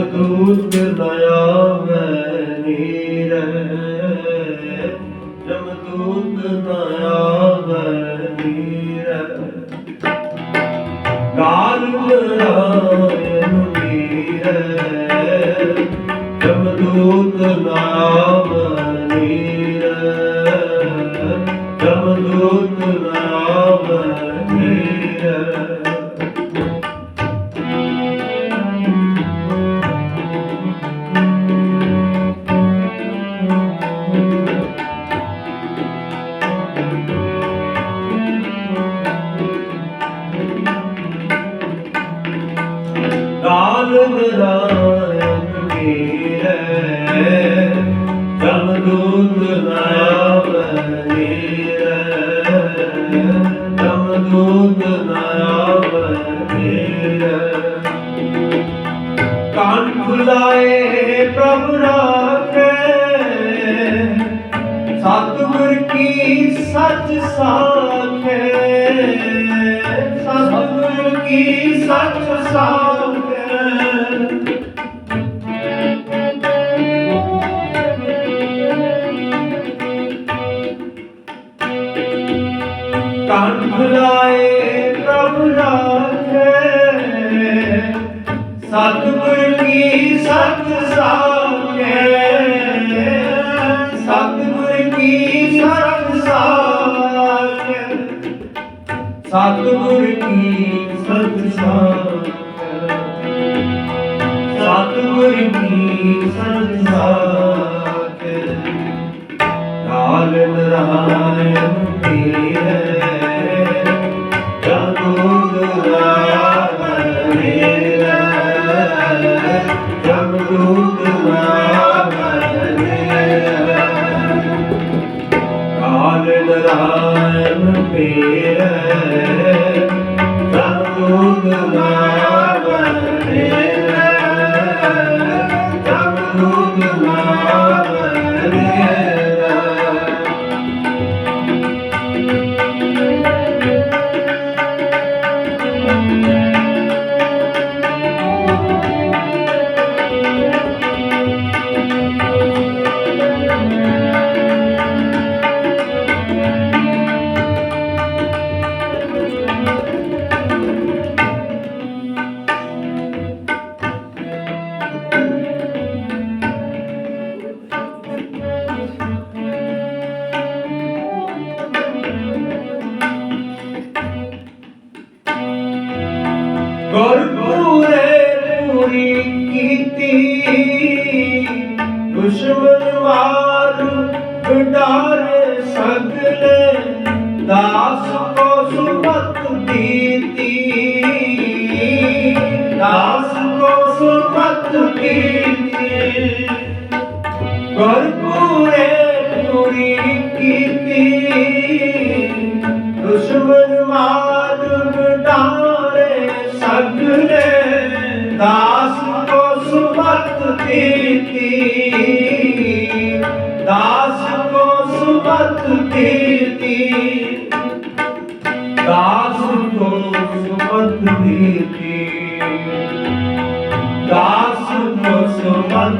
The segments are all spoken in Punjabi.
ਜਮਦੂਤ ਦਇਆਵੈ ਨੀਰੈ। ਜਮਦੂਤ ਦਇਆਵੈ ਨੀਰੈ। ਕਾਲ ਨਾਰਾਇਣ ਨੀਰੈ। ਜਮਦੂਤ ਨਾਮ ਜਮਦੂਤ ਨਾਮ ਨੀਰੈ ਕਾਨ ਖੁਲਾਏ ਪ੍ਰਭ ਰਾਖੇ। ਸਤਿਗੁਰ ਕੀ ਸੱਚ ਸਾਖੇ। ਸਤਿਗੁਰ ਕੀ ਸੱਚ ਸਾਖੇ। ਸਤਿਗੁਰ ਕੀ ਸਤ ਸਤਿਗੁਰ ਕੀ ਸਤ ਸਾਖੇ ਕਾਲ Allah ਸੁਮਤ ਦੀਤੀ ਗੁਰਪੂਰੇ ਪੂਰੀ ਕੀਤੀ ਦੁਸ਼ਮਨ ਮਾਰ ਮਿਟਾਰੇ ਸਗਲੇ ਦਾਸ ਕੋ ਸੁਮਤ ਕੀਤੀ ਦਾਸ ਕੋ ਸੁਮਤ ਕੀਤੀ ਦਾਸ ਕੋ ਸੁਮਤ ਕੀਤੀ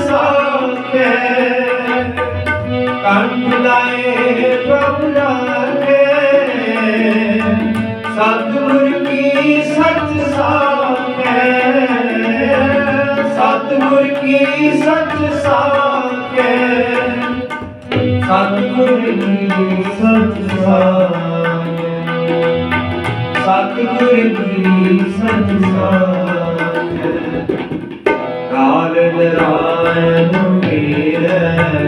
ਸਾਖੇ ਕੰਠ ਲਾਏ ਪ੍ਰਭ ਰਾਖੇ ਸਤਿਗੁਰ ਕੀ ਸੱਚ ਸਾਖੇ ਸਤਿਗੁਰ ਕੀ ਸੱਚ ਸਾਖੇ ਸਤਿਗੁਰ ਕੀ ਸੱਚ ਸਾਖੇ ਸਤਿਗੁਰ ਕੀ ਸੱਚ ਸਾਖੇ காதல் ராயனும் வீரன்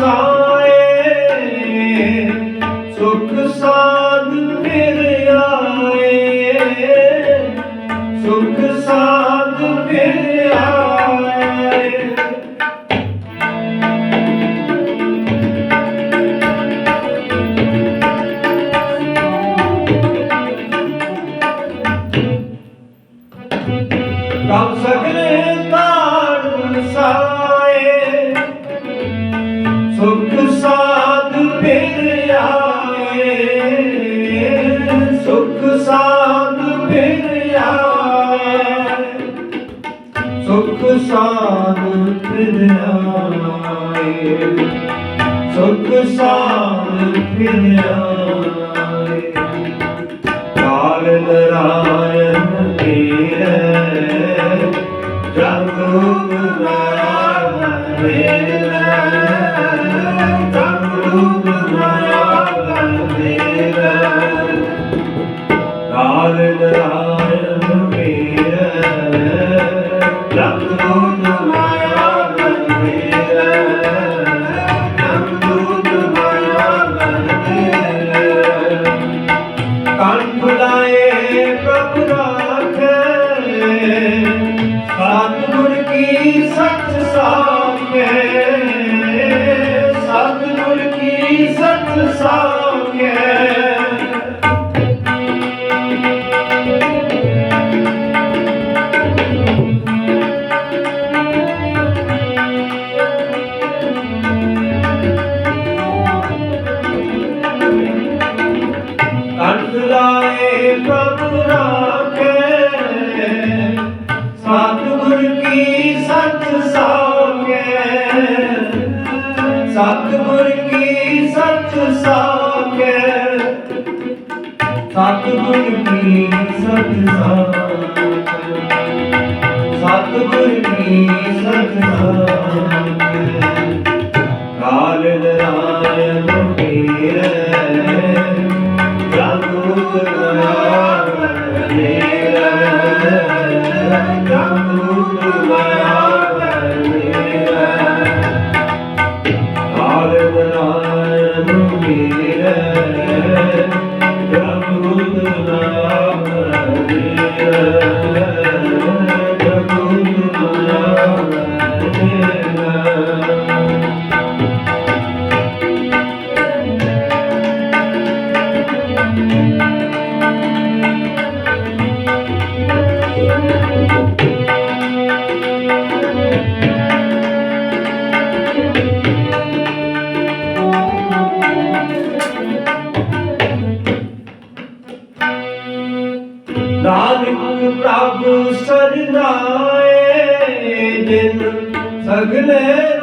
주시옵소서 ਸੁਖ ਸਾਧ ਫਿਰ ਆਏ ਸੁਖ ਸਾਧ ਫਿਰ ਆਏ ਸੁਖ ਸਾਧ ਸਤ ਸਾਰੀਏ ਸਤਿਗੁਰ ਕੀ ਸਤ ਸਾਰੀਏ Thank you. ਸਤਿਗੁਰ ਕੀ ਸਤਿਸੰਗ ਸਤਿਗੁਰ ਕੀ ਸਤਿਸੰਗ ਕਾਲ ਨਰਾਇਣ ਮੇਰ ਜਾਗਰੂਕ ਨਾਮ ਮੇਰ ਜਾਗਰੂਕ ਪ੍ਰਭ ਸਰਨਾਏ ਦਿਨ ਸਗਲੇ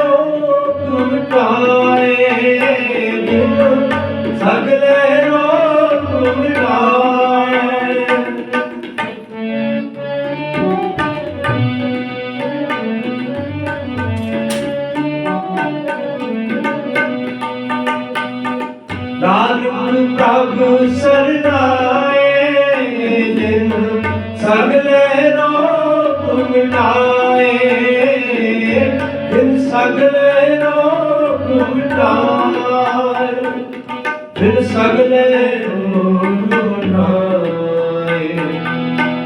ਜਿਨ ਸਗਲੇ ਰੋਮ ਨਾਏ।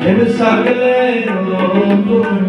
ਜਿਨ ਸਗਲੇ ਰੋਮ